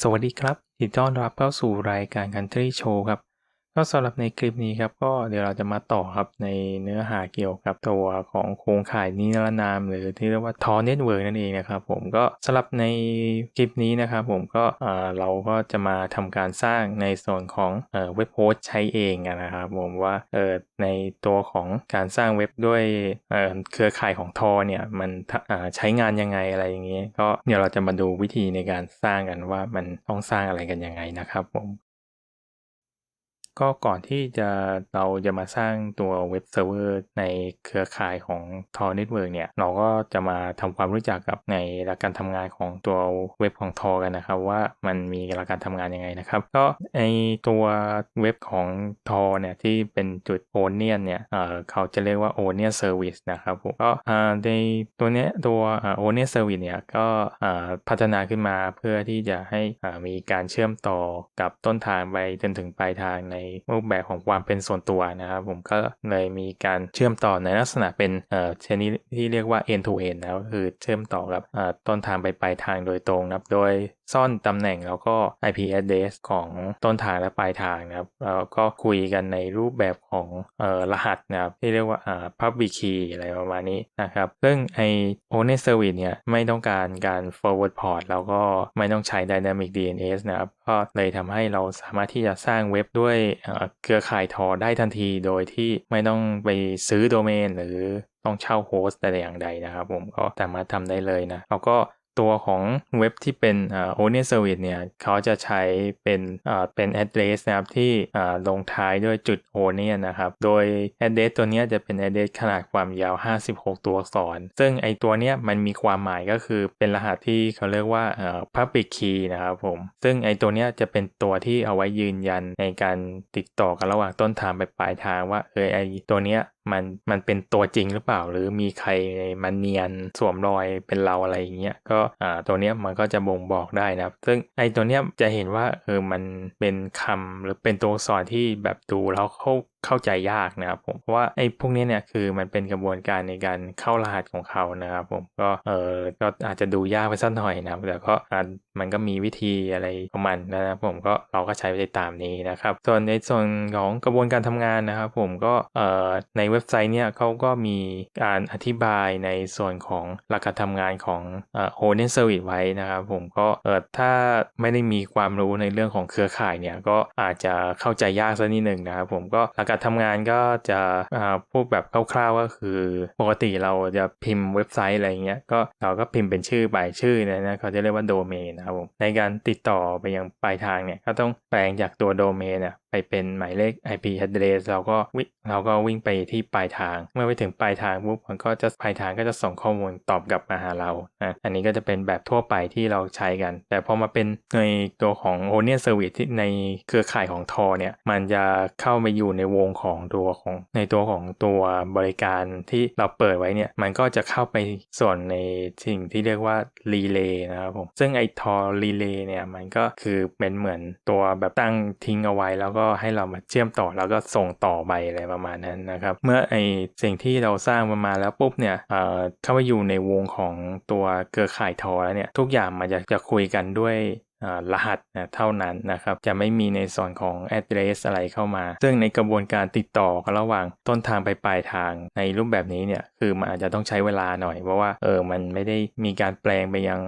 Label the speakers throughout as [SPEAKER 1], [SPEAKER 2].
[SPEAKER 1] สวัสดีครับยินดีต้อนรับเข้าสู่รายการ Country Show ครับ ก็สำหรับในคลิปนี้ครับก็เดี๋ยวเราจะมาต่อครับในเนื้อหาเกี่ยวกับตัวของโครงข่ายนิรนาม หรือที่เรียกว่าทอเน็ตเวิร์กนั่นเองนะครับผมก็สำหรับในคลิปนี้นะครับผมก็เราก็จะมาทำการสร้างในส่วนของเว็บโฮสต์ใช้เองนะครับผมว่าในตัวของการสร้างเว็บด้วยเครือข่ายของทอเนี่ยมันใช้งานยังไงอะไรอย่างเงี้ยก็เดี๋ยวเราจะมาดูวิธีในการสร้างกันว่ามันต้องสร้างอะไรกันยังไงนะครับผม ก็ก่อนที่จะเราจะมาสร้างตัวเว็บเซิร์ฟเวอร์ในเครือข่ายของ Tor Network เนี่ย เราก็จะมาทำความรู้จักกับในหลักการทำงานของตัวเว็บของ Tor กันนะครับ ว่ามันมีหลักการทำงานยังไงนะครับ ก็ในตัวเว็บของ Tor เนี่ยที่เป็นจุด Onion เนี่ยเอ่อเขาจะเรียกว่า Onion Service นะครับก็ในตัวเนี้ยตัวอ่า Onion Service เนี่ยก็พัฒนาขึ้นมาเพื่อที่จะให้มีการเชื่อมต่อกับต้นทางไปจนถึงปลายทางในรูปแบบของความเป็นส่วนตัวนะครับ ผมก็เลยมีการเชื่อมต่อในลักษณะเป็นเอ่อชนิดที่เรียกว่า end to end นะก็คือเชื่อมต่อกับต้นทางไปปลายทางโดยตรงนะโดย ซ่อนตำแหน่งแล้วก็ IP address ของต้นทางและปลายทางนะครับแล้วก็คุยกันในรูปแบบของออรหัสนะครับที่เรียกว่า public key อะไรประมาณนี้นะครับซึ่งไอ Onet Service เนี่ยไม่ต้องการการ forward port แล้วก็ไม่ต้องใช้ dynamic DNS นะครับก็เลยทำให้เราสามารถที่จะสร้างเว็บด้วยเอ่อเครือข่ายทอได้ทันทีโดยที่ไม่ต้องไปซื้อโดเมนหรือต้องเช่าโฮสต์แต่อย่างใดนะครับผมก็สามารถทำได้เลยนะแล้วก็ ตัวของเว็บที่เป็นอ่า Onion Service เนี่ยเขาจะใช้เป็นเป็น address นะครับที่ลงท้ายด้วยจุด Onion นะครับ โดย address ตัวนี้จะเป็น address ขนาดความยาว 56 ตัวอักษร ซึ่งไอตัวเนี้ยมันมีความหมายก็คือเป็นรหัสที่เขาเรียกว่าอ่า public key นะครับผม ซึ่งไอตัวเนี้ยจะเป็นตัวที่เอาไว้ยืนยันในการติดต่อกันระหว่างต้นทางไปปลายทางว่าเออไอตัวเนี้ย มันมันเป็นตัวจริงหรือเปล่า หรือมีใครมันเนียนสวมรอยเป็นเราอะไรอย่างเงี้ยก็อ่าตัวเนี้ยมันก็จะบ่งบอกได้นะครับ ซึ่งไอตัวเนี้ยจะเห็นว่าเออมันเป็นคำหรือเป็นตัวอักษรที่แบบดูแล้วเข้าเข้าใจยากนะครับผมเพราะว่าไอ้พวกนี้เนี่ยคือมันเป็นกระบวนการในการเข้ารหัสของเขานะครับผมก็เออก็อาจจะดูยากไปสักหน่อยนะครับแต่ก็มันก็มีวิธีอะไรของมันนะครับผมก็เราก็ใช้ไปตามนี้นะครับ ส่วนในส่วนของกระบวนการทำงานนะครับ ผมก็เอ่อในเว็บไซต์เนี่ยเขาก็มีการอธิบายในส่วนของหลักการทำงานของเอ่อ Honen Service ไว้นะครับ ผมก็เออถ้าไม่ได้มีความรู้ในเรื่องของเครือข่ายเนี่ยก็อาจจะเข้าใจยากสักนิดหนึ่งนะครับ ผมก็หลักการทำงานก็จะพูดแบบคร่าวๆก็คือปกติเราจะพิมพ์เว็บไซต์อะไรเงี้ยก็เราก็พิมพ์เป็นชื่อไปชื่อเนยนะเขาจะเรียกว่าโดเมนนะครับผมในการติดต่อไปยังปลายทางเนี่ยก็ต้องแปลงจากตัวโดเมนเนี่ยไปเป็นหมายเลข IP address เราก็วิเราก็วิ่งไปที่ปลายทาง เมื่อไปถึงปลายทางปุ๊บมันก็จะปลายทางก็จะส่งข้อมูลตอบกลับมาหาเรานะอันนี้ก็จะเป็นแบบทั่วไปที่เราใช้กัน แต่พอมาเป็นในตัวของ Onion Service ที่ในเครือข่ายของทอเนี่ยมันจะเข้ามาอยู่ในวงของตัวของในตัวของตัวบริการที่เราเปิดไว้เนี่ยมันก็จะเข้าไปส่วนในสิ่งที่เรียกว่า Relay นะครับผมซึ่งไอทอ Relay เนี่ยมันก็คือเป็นเหมือนตัวแบบตั้งทิ้งเอาไว้แล้วก็ให้เรามาเชื่อมต่อแล้วก็ส่งต่อไปอะไรประมาณนั้นนะครับ เมื่อไอสิ่งที่เราสร้างมามาแล้วปุ๊บเนี่ยเอ่อเข้ามาอยู่ในวงของตัวเครือข่ายทอแล้วเนี่ยทุกอย่างมันจะจะคุยกันด้วย รหัสนะเท่านั้นนะครับ จะไม่มีในส่วนของ address อะไรเข้ามา ซึ่งในกระบวนการติดต่อระหว่างต้นทางไปปลายทางในรูปแบบนี้เนี่ยคือมันอาจจะต้องใช้เวลาหน่อยเพราะว่าเออมันไม่ได้มีการแปลงไปยัง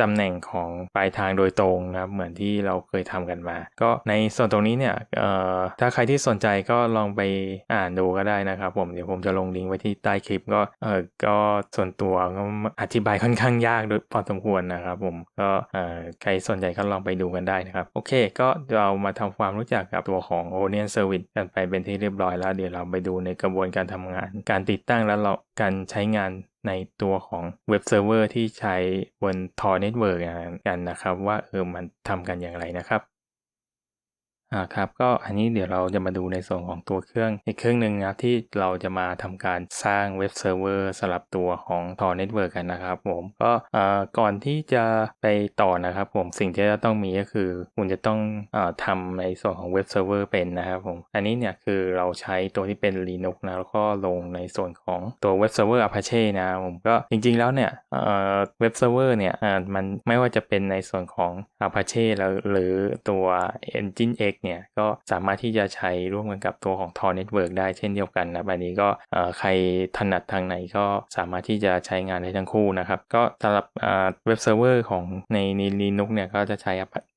[SPEAKER 1] ตำแหน่งของปลายทางโดยตรงนะครับเหมือนที่เราเคยทำกันมา ก็ในส่วนตรงนี้เนี่ยเอ่อถ้าใครที่สนใจก็ลองไปอ่านดูก็ได้นะครับ ผมเดี๋ยวผมจะลงลิงก์ไว้ที่ใต้คลิปก็เออก็ส่วนตัวก็อธิบายค่อนข้างยากโดยพอสมควรนะครับผมก็เออใครสนใจก็ลองไปดูกันได้นะครับ โอเค ก็เรามาทำความรู้จักกับตัวของ Onion Service กันไปเป็นที่เรียบร้อยแล้ว เดี๋ยวเราไปดูในกระบวนการทำงาน การติดตั้งแล้วเราการใช้งานในตัวของเว็บเซิร์ฟเวอร์ที่ใช้บน Tor Network กันนะครับ ว่าเออมันทำกันอย่างไรนะครับ อ่าครับก็อันนี้เดี๋ยวเราจะมาดูในส่วนของตัวเครื่องอีกเครื่องหนึ่งนะครับที่เราจะมาทำการสร้างเว็บเซิร์ฟเวอร์สำหรับตัวของ Tor Network กันนะครับผมก็อ่าก่อนที่จะไปต่อนะครับผมสิ่งที่จะต้องมีก็คือ คุณจะต้องอ่าทำในส่วนของเว็บเซิร์ฟเวอร์เป็นนะครับผมอันนี้เนี่ยคือเราใช้ตัวที่เป็น Linux นะแล้วก็ลงในส่วนของตัวเว็บเซิร์ฟเวอร์ Apache นะผมก็จริงๆแล้วเนี่ยเอ่อเว็บเซิร์ฟเวอร์เนี่ยอ่ามันไม่ว่าจะเป็นในส่วนของ Apache แล้วหรือตัว Engine X เนี่ยก็สามารถที่จะใช้ร่วมกันกับตัวของ Tor Network ได้เช่นเดียวกันนะอันนี้ก็ใครถนัดทางไหนก็สามารถที่จะใช้งานได้ทั้งคู่นะครับ ก็สำหรับเว็บเซิร์ฟเวอร์ของในใน Linux เนี่ยก็จะใช้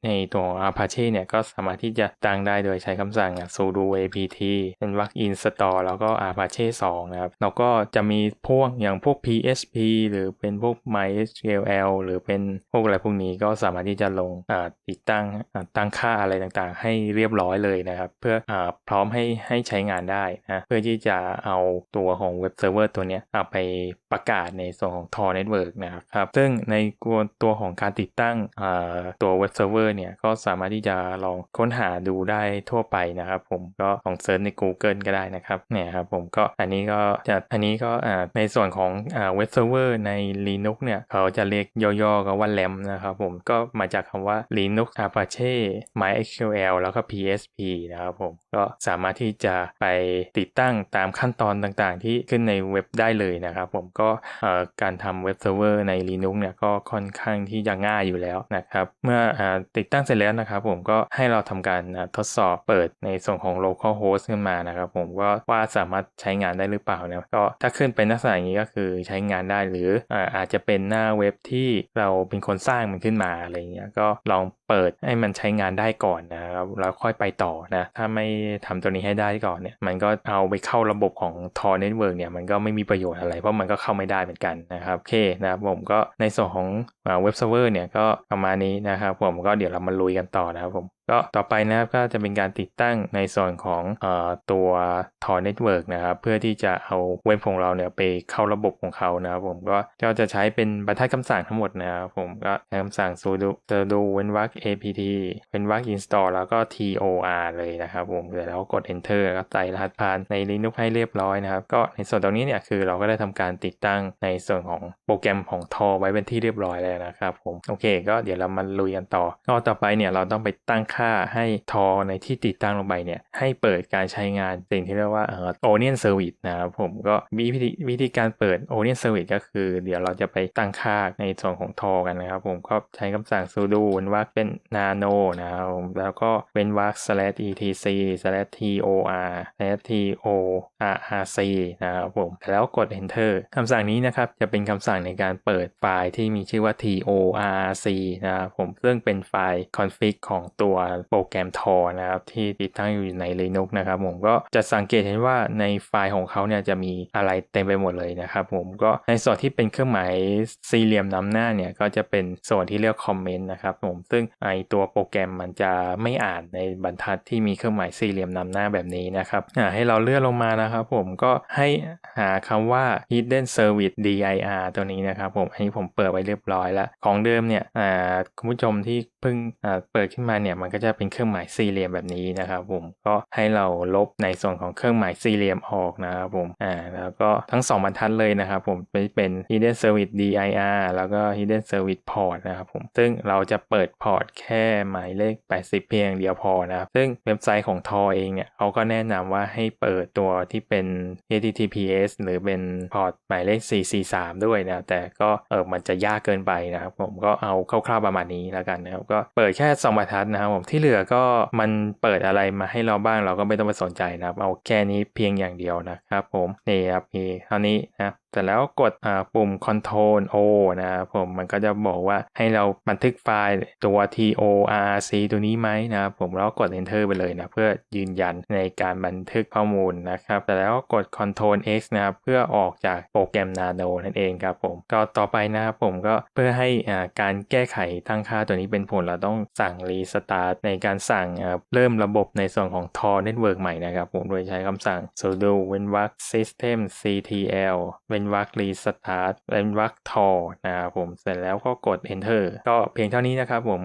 [SPEAKER 1] ในตัว Apache เนี่ยก็สามารถที่จะตั้งได้โดยใช้คำสั่ง sudo apt เป็นวัก install แล้วก็ Apache 2 นะครับ แล้วก็จะมีพวกอย่างพวก PHP หรือเป็นพวก MySQL หรือเป็นพวกอะไรพวกนี้ก็สามารถที่จะลงติดตั้งตั้งค่าอะไรต่างๆ ให้เรียบร้อยเลยนะครับ เพื่ออพร้อมให้ให้ใช้งานได้นะเพื่อที่จะเอาตัวของเว็บเซิร์ฟเวอร์ตัวนี้เอาไปประกาศในส่วนของ Tor Network นะครับซึ่งในตัวของการติดตั้งตัวเว็บเซิร์ฟเวอร์เนี่ยก็สามารถที่จะลองค้นหาดูได้ทั่วไปนะครับผมก็ลองเซิร์ชใน Google ก็ได้นะครับเนี่ยครับผมก็อันนี้ก็จะอันนี้ก็ในส่วนของเว็บเซิร์ฟเวอร์ใน Linux เนี่ยเขาจะเรียกย่อๆกันว่า LAMP นะครับผมก็มาจากคำว่า Linux Apache MySQL แล้วก็ PHP นะครับผมก็สามารถที่จะไปติดตั้งตามขั้นตอนต่างๆ ที่ขึ้นในเว็บได้เลยนะครับผมก็การทำเว็บเซิร์ฟเวอร์ใน Linux เนี่ยก็ค่อนข้างที่จะง่ายอยู่แล้วนะครับ เมื่ออติดตั้งเสร็จแล้วนะครับผมก็ให้เราทำการทดสอบเปิดในส่วนของ local host ขึ้นมานะครับผมก็ว่าสามารถใช้งานได้หรือเปล่านะก็ถ้าขึ้นเป็นลักษณะอย่างนี้ก็คือใช้งานได้หรืออาอาจจะเป็นหน้าเว็บที่เราเป็นคนสร้างมันขึ้นมาอะไรเงี้ยก็ลองเปิดให้มันใช้งานได้ก่อนนะครับแล้วค่อยไปต่อนะถ้าไม่ทำตัวนี้ให้ได้ก่อนเนี่ยมันก็เอาไปเข้าระบบของทอร์เน็ตเวิร์กเนี่ยมันก็ไม่มีประโยชน์อะไร เพราะมันก็เข้าไม่ได้เหมือนกันนะครับโอเคนะครับผมก็ในส่วนของเว็บเซิร์ฟเวอร์เนี่ยก็ประมาณนี้นะครับผมก็เดี๋ยวเรามาลุยกันต่อนะครับผม ก็ต่อไปนะครับก็จะเป็นการติดตั้งในส่วนของออตัว Tor Network นะครับ เพื่อที่จะเอาเว็บของเราเนี่ยไปเข้าระบบของเขานะครับผมก็ก็จะใช้เป็นบรรทัดคำสั่งทั้งหมดนะครับผมก็คำสั่ง sudo sudo เว้นวรรค apt เว้นวรรค install แล้วก็ tor เลยนะครับผมเสร็จแล้วกด enter แล้วก็ใส่รหัสผ่านใน Linux ให้เรียบร้อยนะครับ ก็ในส่วนตรงนี้เนี่ยคือเราก็ได้ทำการติดตั้งในส่วนของโปรแกรมของ Tor ไว้เป็นที่เรียบร้อยแล้วนะครับผมโอเค ก็เดี๋ยวเรามาลุยกันต่อก็ต่อไปเนี่ยเราต้องไปตั้งค่าให้ Tor ในที่ติดตั้งลงไปเนี่ยให้เปิดการใช้งานสิ่งที่เรียกว่าเอ่อ Onion Service นะครับผมก็วิธีวิธีการเปิด Onion Service ก็คือ เดี๋ยวเราจะไปตั้งค่าในส่วนของ Tor กันนะครับผมก็ใช้คำสั่ง sudo เว้นวรรคเป็น nano นะครับผมแล้วก็เว้นวรรค slash etc slash tor slash torrc นะครับผมแล้วกด enter คำสั่งนี้นะครับจะเป็นคำสั่งในการเปิดไฟล์ที่มีชื่อว่า torc นะครับผมซึ่งเป็นไฟล์ config ของตัวโปรแกรม Tor นะครับที่ติดตั้งอยู่ใน Linux นะครับผมก็จะสังเกตเห็นว่าในไฟล์ของเขาเนี่ยจะมีอะไรเต็มไปหมดเลยนะครับผมก็ในส่วนที่เป็นเครื่องหมายสี่เหลี่ยมนำหน้าเนี่ยก็จะเป็นส่วนที่เรียกคอมเมนต์นะครับผมซึ่งไอตัวโปรแกรมมันจะไม่อ่านในบรรทัดที่มีเครื่องหมายสี่เหลี่ยมนำหน้าแบบนี้นะครับให้เราเลื่อนลงมานะครับผมก็ให้หาคำว่า hidden service dir ตัวนี้นะครับผมอันนี้ผมเปิดไว้เรียบร้อยแล้ว ของเดิมเนี่ยคุณผู้ชมที่เพิ่งเปิดขึ้นมาเนี่ยมันก็จะเป็นเครื่องหมายสี่เหลี่ยมแบบนี้นะครับผมก็ให้เราลบในส่วนของเครื่องหมายสี่เหลี่ยมออกนะครับผมอ่าแล้วก็ทั้งสองบรรทัดเลยนะครับผมเป็นเป็น hidden service dir แล้วก็ hidden service port นะครับผมซึ่งเราจะเปิดพอร์ตแค่หมายเลข 80 เพียงเดียวพอนะครับซึ่งเว็บไซต์ของ Tor เองเนี่ยเขาก็แนะนำว่าให้เปิดตัวที่เป็น https หรือเป็นพอร์ตหมายเลข 443 ด้วยนะแต่ก็เออมันจะยากเกินไปนะครับผมก็เอาคร่าวๆประมาณนี้แล้วกันนะครับก็เปิดแค่ 2 บรรทัดนะครับผมที่เหลือก็มันเปิดอะไรมาให้เราบ้างเราก็ไม่ต้องไปสนใจนะครับ เอาแค่นี้เพียงอย่างเดียวนะครับผมนี่ครับมีเท่านี้นะแต่แล้วกดปุ่ม Ctrl O นะครับผมมันก็จะบอกว่าให้เราบันทึกไฟล์ตัว TORC ตัวนี้ไหมนะครับผมแล้วกด Enter ไปเลยนะเพื่อยืนยันในการบันทึกข้อมูลนะครับแต่แล้วกด Ctrl X นะครับเพื่อออกจากโปรแกรม Nano นั่นเองครับผมก็ต่อไปนะครับผมก็เพื่อให้การแก้ไขตั้งค่าตัวนี้เป็นผลเราต้องสั่ง Restart ในการสั่งเริ่มระบบในส่วนของ Tor Network ใหม่นะครับผมโดยใช้คำสั่ง sudo เว้นวรรค system ctl เว้นเว้นวรรครีสตาร์ทเว้นวรรคทอนะครับผมเสร็จแล้วก็กด enter ก็เพียงเท่านี้นะครับผม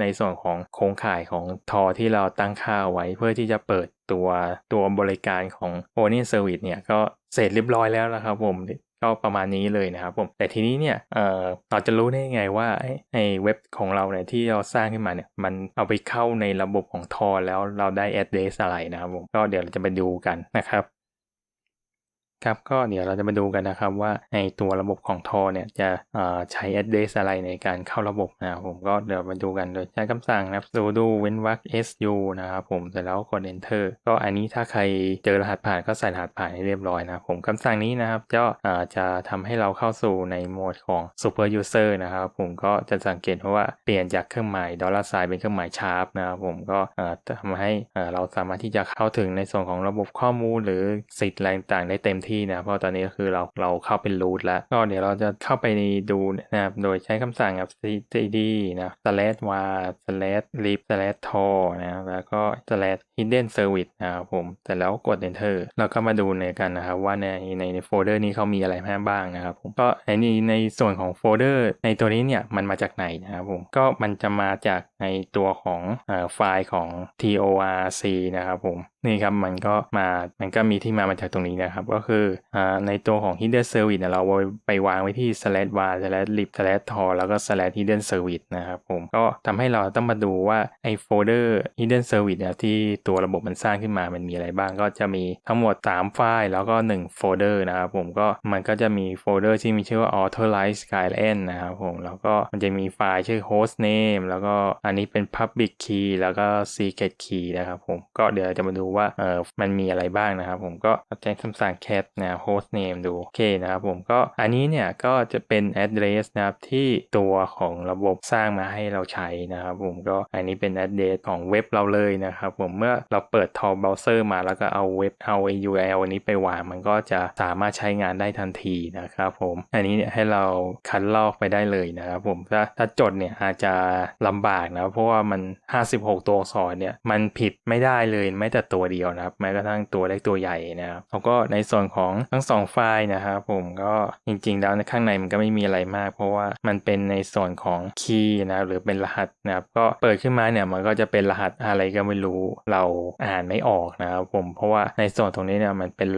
[SPEAKER 1] ในส่วนของโครงข่ายของทอที่เราตั้งค่าไว้เพื่อที่จะเปิดตัวตัวบริการของ o n i n Service เนี่ยก็เสร็จเรียบร้อยแล้วนะครับผมก็ประมาณนี้เลยนะครับผม แต่ทีนี้เนี่ยเอ่อเราจะรู้ได้ยังไงว่าไอ้ไอ้เว็บของเราเนี่ยที่เราสร้างขึ้นมาเนี่ยมันเอาไปเข้าในระบบของทอแล้วเราได้ address อะไรนะครับผม ก็เดี๋ยวเราจะไปดูกันนะครับ ครับก็เดี๋ยวเราจะมาดูกันนะครับว่าในตัวระบบของทอเนี่ยจะใช้ address อะไรในการเข้าระบบนะครับผมก็เดี๋ยวมาดูกันโดยใช้คำสั่งนะครับ sudo เว้นวรรค su นะครับผมเสร็จแล้วกด enter ก็อันนี้ถ้าใครเจอรหัสผ่านก็ใส่รหัสผ่านให้เรียบร้อยนะครับผมคำสั่งนี้นะครับก็จะทำให้เราเข้าสู่ในโหมดของ super user นะครับผมก็จะสังเกตเพราะว่าเปลี่ยนจากเครื่องหมายดอลลาร์ไซน์เป็นเครื่องหมายชาร์ปนะครับผมก็ทำให้เอ่อเราสามารถที่จะเข้าถึงในส่วนของระบบข้อมูลหรือสิทธิ์อะไรต่างๆได้เต็มที่นะเพราะตอนนี้ก็คือเราเราเข้าเป็น root แล้ว ก็เดี๋ยวเราจะเข้าไปดูนะครับโดยใช้คำสั่งครับ cd นะ slash var slash lib slash tor นะครับแล้วก็ slash hidden service นะครับผมเสร็จแล้วกด enter แล้วก็มาดูในกันนะครับว่าในในโฟลเดอร์นี้เขามีอะไรบ้างนะครับผมก็ในในส่วนของโฟลเดอร์ ในตัวนี้เนี่ยมันมาจากไหนนะครับผมก็มันจะมาจากในตัวของเอ่อไฟล์ของ torc นะครับผมนี่ครับมันก็มามันก็มีที่มามาจากตรงนี้นะครับ ก็คืออ่าในตัวของ hidden service เนี่ยเราไปวางไว้ที่ slash var slash lib slash tor แล้วก็ slash hidden service นะครับผม ก็ทำให้เราต้องมาดูว่าไอโฟลเดอร์ hidden service เนี่ยที่ตัวระบบมันสร้างขึ้นมามันมีอะไรบ้าง ก็จะมีทั้งหมด 3 ไฟล์แล้วก็ 1 โฟลเดอร์นะครับผมก็มันก็จะมีโฟลเดอร์ที่มีชื่อว่า authorize skyline นะครับผม แล้วก็มันจะมีไฟล์ชื่อ host name แล้วก็อันนี้เป็น public key แล้วก็ secret key นะครับผมก็เดี๋ยวจะมาดูว่าเออมันมีอะไรบ้างนะครับผมก็ใช้คำสั่ง cat นะ host name ดูโอเคนะครับผมก็อันนี้เนี่ยก็จะเป็น address นะครับที่ตัวของระบบสร้างมาให้เราใช้นะครับผมก็อันนี้เป็น address ของเว็บเราเลยนะครับผมเมื่อเราเปิด Tor browser มาแล้วก็เอาเว็บเอา URL อันนี้ไปวางมันก็จะสามารถใช้งานได้ทันทีนะครับผมอันนี้เนี่ยให้เราคัดลอกไปได้เลยนะครับผมถ้าถ้าจดเนี่ยอาจจะลำบากนะเพราะว่ามัน 56 ตัวอักษรเนี่ยมันผิดไม่ได้เลยแม้แต่ตัวเดียวนะครับแม้กระทั่งตัวเล็กตัวใหญ่นะครับแล้วก็ในส่วนของทั้งสองไฟล์นะครับผมก็จริงๆแล้วในข้างในมันก็ไม่มีอะไรมาก เพราะว่ามันเป็นในส่วนของคีย์นะหรือเป็นรหัสนะครับก็เปิดขึ้นมาเนี่ยมันก็จะเป็นรหัสอะไรก็ไม่รู้เราอ่านไม่ออกนะครับผมเพราะว่าในส่วนตรงนี้เนี่ยมันเป็น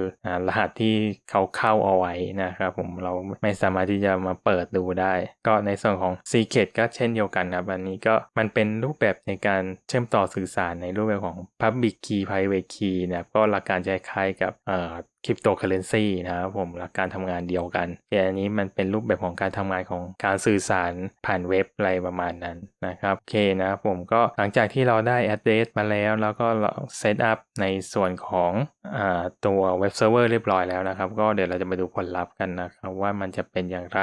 [SPEAKER 1] รหัสที่เขาเข้าเอาไว้นะครับผมเราไม่สามารถที่จะมาเปิดดูได้ ก็ในส่วนของ Secret ก็เช่นเดียวกันครับอันนี้ก็มันเป็นรูปแบบในการเชื่อมต่อสื่อสารในรูปแบบของ Public Key Private Key นะครับก็หลักการจะคล้ายกับ คริปโตเคเรนซีนะครับผมหลักการทำงานเดียวกันแต่อันนี้มันเป็นรูปแบบของการทำงานของการสื่อสารผ่านเว็บอะไรประมาณนั้นนะครับโอเคนะครับผมก็หลังจากที่เราได้ address มาแล้ว แล้วก็เซตอัพในส่วนของอตัวเว็บเซิร์ฟเวอร์เรียบร้อยแล้วนะครับ ก็เดี๋ยวเราจะมาดูผลลัพธ์กันนะครับว่ามันจะเป็นอย่างไร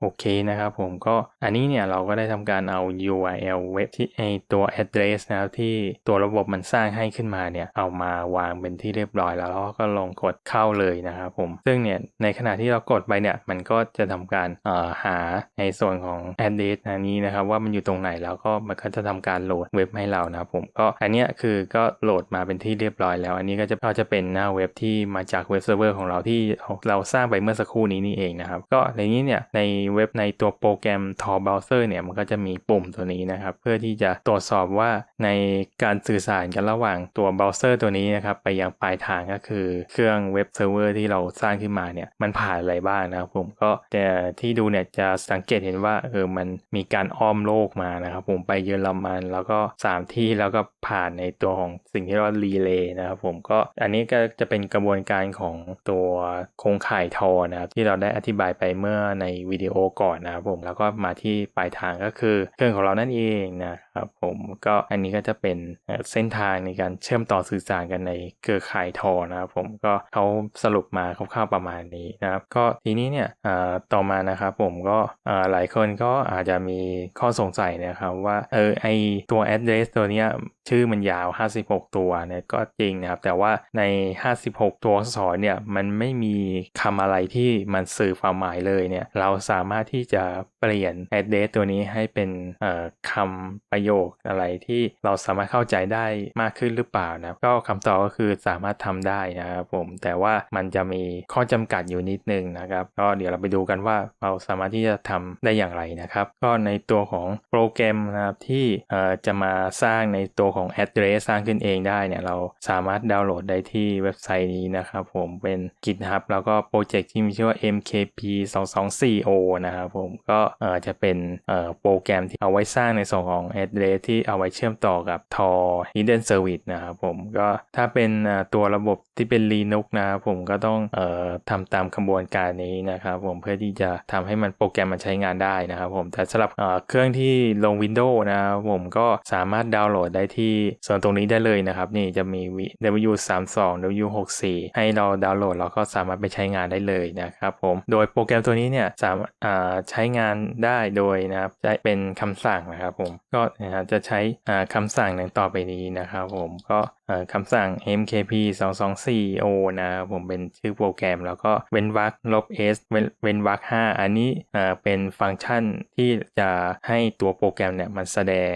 [SPEAKER 1] โอเคนะครับผมก็อันนี้เนี่ยเราก็ได้ทำการเอา URL เว็บที่ไอตัว address นะครับที่ตัวระบบมันสร้างให้ขึ้นมาเนี่ยเอามาวางเป็นที่เรียบร้อยแล้วแล้วก็ลองกดเข้าเลยนะครับผมซึ่งเนี่ยในขณะที่เรากดไปเนี่ยมันก็จะทำการหาในส่วนของ address อันนี้นะครับว่ามันอยู่ตรงไหนแล้วก็มันก็จะทำการโหลดเว็บให้เรานะครับผมก็อันเนี้ยคือก็โหลดมาเป็นที่เรียบร้อยแล้ว อันนี้ก็จะก็จะเป็นหน้าเว็บที่มาจากเว็บเซิร์ฟเวอร์ของเราที่เราสร้างไปเมื่อสักครู่นี้นี่เองนะครับก็ในนี้เนี่ยในเว็บในตัวโปรแกรม Tor Browser เนี่ยมันก็จะมีปุ่มตัวนี้นะครับ เพื่อที่จะตรวจสอบว่าในการสื่อสารกันระหว่างตัวเบราว์เซอร์ตัวนี้นะครับไปยังปลายทางก็คือเครื่องเว็บเซิร์ฟเวอร์ที่เราสร้างขึ้นมาเนี่ยมันผ่านอะไรบ้างนะครับผมก็แต่ที่ดูเนี่ยจะสังเกตเห็นว่าเออมันมีการอ้อมโลกมานะครับผมไปเยอรมัน แล้วก็ 3 ที่แล้วก็ผ่านในตัวของสิ่งที่เรียกว่ารีเลย์นะครับผมก็อันนี้ก็จะเป็นกระบวนการของตัวโครงข่ายทอนะครับที่เราได้อธิบายไปเมื่อในวิดีโอก่อนนะครับผมแล้วก็มาที่ปลายทางก็คือเครื่องของเรานั่นเองนะครับผมก็อันนี้ก็จะเป็นเส้นทางในการเชื่อมต่อสื่อสารกันในเครือข่ายทอนะครับผมก็เขาสรุปมาคร่าวๆประมาณนี้นะครับก็ทีนี้เนี่ยต่อมานะครับผมก็หลายคนก็อาจจะมีข้อสงสัยนะครับว่าเออไอตัว address ตัวเนี้ยชื่อมันยาว 56 ตัวเนี่ยก็จริงนะครับ แต่ว่าใน 56 ตัวอักษรเนี่ยมันไม่มีคำอะไรที่มันสื่อความหมายเลยเนี่ยเราสามามารถที่จะเปลี่ยน address ตัวนี้ให้เป็นคำประโยคอะไรที่เราสามารถเข้าใจได้มากขึ้นหรือเปล่านะก็คำตอบก็คือสามารถทำได้นะครับผมแต่ว่ามันจะมีข้อจำกัดอยู่นิดนึงนะครับ ก็เดี๋ยวเราไปดูกันว่าเราสามารถที่จะทำได้อย่างไรนะครับ ก็ในตัวของโปรแกรมนะครับที่จะมาสร้างในตัวของ address สร้างขึ้นเองได้เนี่ยเราสามารถดาวน์โหลดได้ที่เว็บไซต์นี้นะครับผมเป็น GitHub แล้วก็โปรเจกต์ที่มีชื่อว่า MKP 224O นะครับผมก็จะเป็นโปรแกรมที่เอาไว้สร้างในส่วนของ address ที่เอาไว้เชื่อมต่อกับ Tor Hidden Service นะครับผมก็ถ้าเป็นตัวระบบที่เป็น Linux นะครับผมก็ต้องออทำตามกระบวนการนี้นะครับผมเพื่อที่จะทำให้มันโปรแกรมมันใช้งานได้นะครับผมแต่สำหรับเครื่องที่ลง Windows นะครับผมก็สามารถดาวน์โหลดได้ที่ส่วนตรงนี้ได้เลยนะครับนี่จะมี W32 W64 ให้เราดาวน์โหลดแล้วก็สามารถไปใช้งานได้เลยนะครับผมโดยโปรแกรมตัวนี้เนี่ยสามารถอ่าใช้งานได้โดยนะครับจะเป็นคำสั่งนะครับผมก็นะครับจะใช้อ่าคำสั่งดังต่อไปนี้นะครับผมก็คำสั่ง mkp 2 2 4 o นะครับผมเป็นชื่อโปรแกรม แล้วก็เว้นวรรคลบ s เว้นเวนวรรค5อันนี้เป็นฟังก์ชันที่จะให้ตัวโปรแกรมเนี่ยมันแสดง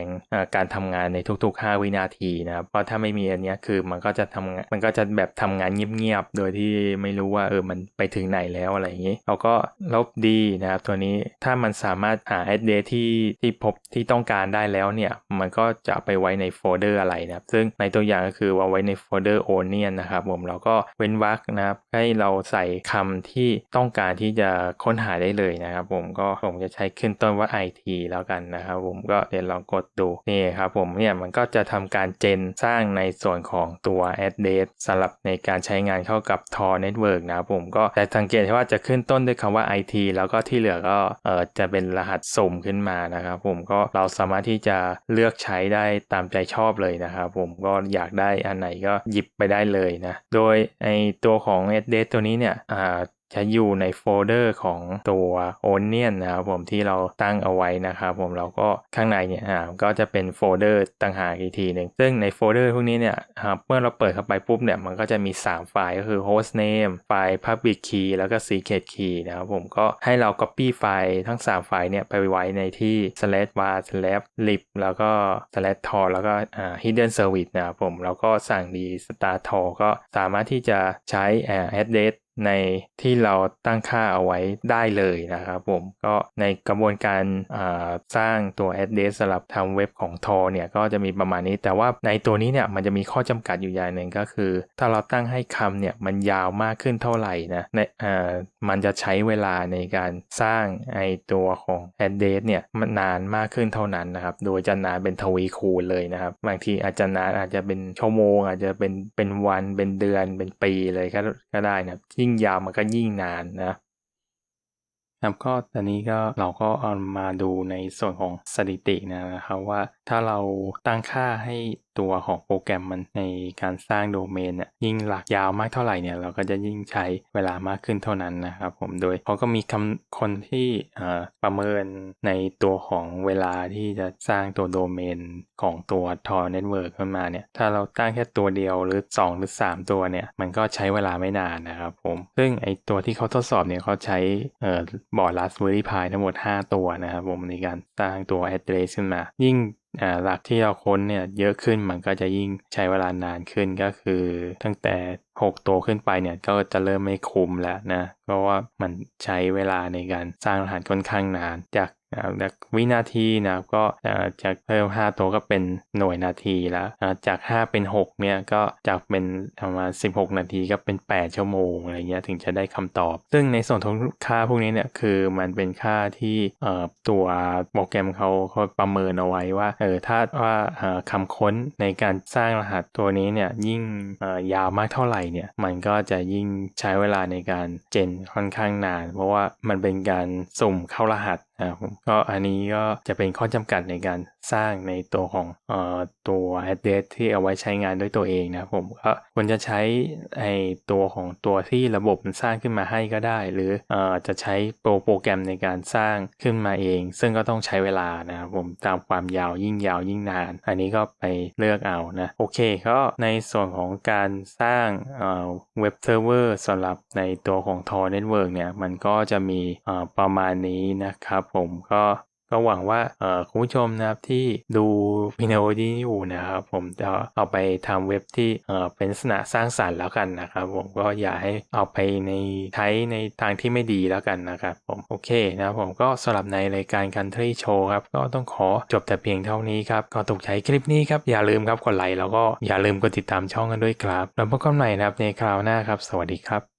[SPEAKER 1] การทำงานในทุกๆ 5 วินาทีนะครับเพราะถ้าไม่มีอันนี้คือมันก็จะทำงานมันก็จะแบบทำงานเงียบๆโดยที่ไม่รู้ว่าเออมันไปถึงไหนแล้วอะไรอย่างนี้เราก็ลบดีนะครับตัวนี้ถ้ามันสามารถหา address ที่ที่พบที่ต้องการได้แล้วเนี่ย มันก็จะไปไว้ในโฟลเดอร์อะไรนะครับซึ่งในตัวอย่างก็คือเอาไว้ในโฟลเดอร์ onion นะครับผมเราก็เว้นวรรคนะครับ ให้เราใส่คำที่ต้องการที่จะค้นหาได้เลยนะครับผมก็ผมจะใช้ขึ้นต้นว่า IT แล้วกันนะครับผมก็เดี๋ยวลองกดดูนี่ครับผมเนี่ยมันก็จะทำการเจนสร้างในส่วนของตัว address สำหรับในการใช้งานเข้ากับ Tor Network นะครับผมก็แต่สังเกตว่าจะขึ้นต้นด้วยคำว่า IT แล้วก็ที่เหลือก็เออจะเป็นรหัสสุ่มขึ้นมานะครับ ผมก็เราสามารถที่จะเลือกใช้ได้ตามใจชอบเลยนะครับ ผมก็อยากได้อันไหนก็หยิบไปได้เลยนะ โดยไอตัวของ s d a t ตัวนี้เนี่ยอ่า จะอยู่ในโฟลเดอร์ของตัว Onion นะครับผมที่เราตั้งเอาไว้นะครับผมเราก็ข้างในเนี่ยก็จะเป็นโฟลเดอร์ต่างหากอีกทีหนึ่งซึ่งในโฟลเดอร์พวกนี้เนี่ยเมื่อเราเปิดเข้าไปปุ๊บเนี่ยมันก็จะมี 3 ไฟล์ก็คือ host name ไฟล์ public key แล้วก็ secret key นะครับผมก็ให้เรา copy ไฟล์ทั้ง 3 ไฟล์เนี่ยไปไว้ในที่ slash var slash lib แล้วก็ slash tor แล้วก็ hidden service นะครับผมแล้วก็สั่งดี start tor ก็สามารถที่จะใช้ address ในที่เราตั้งค่าเอาไว้ได้เลยนะครับผมก็ในกระบวนการสร้างตัว address สำหรับทำเว็บของ Tor เนี่ยก็จะมีประมาณนี้แต่ว่าในตัวนี้เนี่ยมันจะมีข้อจำกัดอยู่อย่างหนึ่งก็คือ ถ้าเราตั้งให้คำเนี่ยมันยาวมากขึ้นเท่าไหร่นะในมันจะใช้เวลาในการสร้างไอตัวของ address เนี่ยมันนานมากขึ้นเท่านั้นนะครับโดยจะนานเป็นทวีคูณเลยนะครับบางทีอาจจะนานอาจจะเป็นชั่วโมง อาจจะเป็นเป็นวันเป็นเดือนเป็นปีเลยก็ก็ได้นะยิ่งยาวมันก็ยิ่งนานนะครับก็ตอนนี้ก็เราก็เอามาดูในส่วนของสถิตินะครับว่าถ้าเราตั้งค่าให้ ตัวของโปรแกรมมันในการสร้างโดเมนเนี่ยยิ่งหลักยาวมากเท่าไหร่เนี่ยเราก็จะยิ่งใช้เวลามากขึ้นเท่านั้นนะครับผมโดยเขาก็มีคำคนที่ประเมินในตัวของเวลาที่จะสร้างตัวโดเมนของตัว Tor Network ขึ้นมาเนี่ยถ้าเราตั้งแค่ตัวเดียวหรือ 2 หรือ 3 ตัวเนี่ยมันก็ใช้เวลาไม่นานนะครับผมซึ่งไอตัวที่เขาทดสอบเนี่ยเขาใช้บอร์ด Raspberry Pi ทั้งหมด 5 ตัวนะครับผมในการสร้างตัว address ขึ้นมา ยิ่ง หลักที่เราค้นเนี่ยเยอะขึ้นมันก็จะยิ่งใช้เวลานานขึ้นก็คือ ตั้งแต่ 6 ตัวขึ้นไปเนี่ยก็จะเริ่มไม่คุ้มแล้วนะเพราะว่ามันใช้เวลาในการสร้างรหัสค่อนข้างนาน จาก จากวินาทีนะก็จากเพิ่ม5ตัวก็เป็นหน่วยนาทีแล้วจาก 5 เป็น 6 เนี่ยก็จากเป็นประมาณ16 นาทีก็เป็น 8 ชั่วโมงอะไรเงี้ยถึงจะได้คำตอบ ซึ่งในส่วนของค่าพวกนี้เนี่ยคือมันเป็นค่าที่ตัวโปรแกรมเขาเขาประเมินเอาไว้ว่าเออถ้าว่าคำค้นในการสร้างรหัสตัวนี้เนี่ยยิ่งยาวมากเท่าไหร่เนี่ยมันก็จะยิ่งใช้เวลาในการเจนค่อนข้างนาน เพราะว่ามันเป็นการสุ่มเข้ารหัสนะครับก็อันนี้ก็จะเป็นข้อจำกัดในการสร้างในตัวของเอ่อตัว address ที่เอาไว้ใช้งานด้วยตัวเองนะครับผมก็ควรจะใช้ไอตัวของตัวที่ระบบมันสร้างขึ้นมาให้ก็ได้ หรือเอ่อจะใช้โปรโปรแกรมในการสร้างขึ้นมาเอง ซึ่งก็ต้องใช้เวลานะครับผมตามความยาวยิ่งยาวยิ่งนาน อันนี้ก็ไปเลือกเอานะโอเคก็ในส่วนของการสร้างเอ่อเว็บเซิร์ฟเวอร์สำหรับในตัวของ Tor Network เนี่ยมันก็จะมีเอ่อประมาณนี้นะครับผมก็ก็หวังว่าเออคุณผู้ชมนะครับที่ดูวิดีโอนี้อยู่นะครับ ผมจะเอาไปทำเว็บที่เออเป็นลักษณะสร้างสรรค์แล้วกันนะครับ ผมก็อย่าให้เอาไปในใช้ในทางที่ไม่ดีแล้วกันนะครับผมโอเคนะครับผมก็สำหรับในรายการ Country Show ครับก็ต้องขอจบแต่เพียงเท่านี้ครับก็ถูกใจคลิปนี้ครับอย่าลืมครับกดไลค์แล้วก็อย่าลืมกดติดตามช่องกันด้วยครับแล้วพบกันใหม่นะครับในคราวหน้าครับ สวัสดีครับ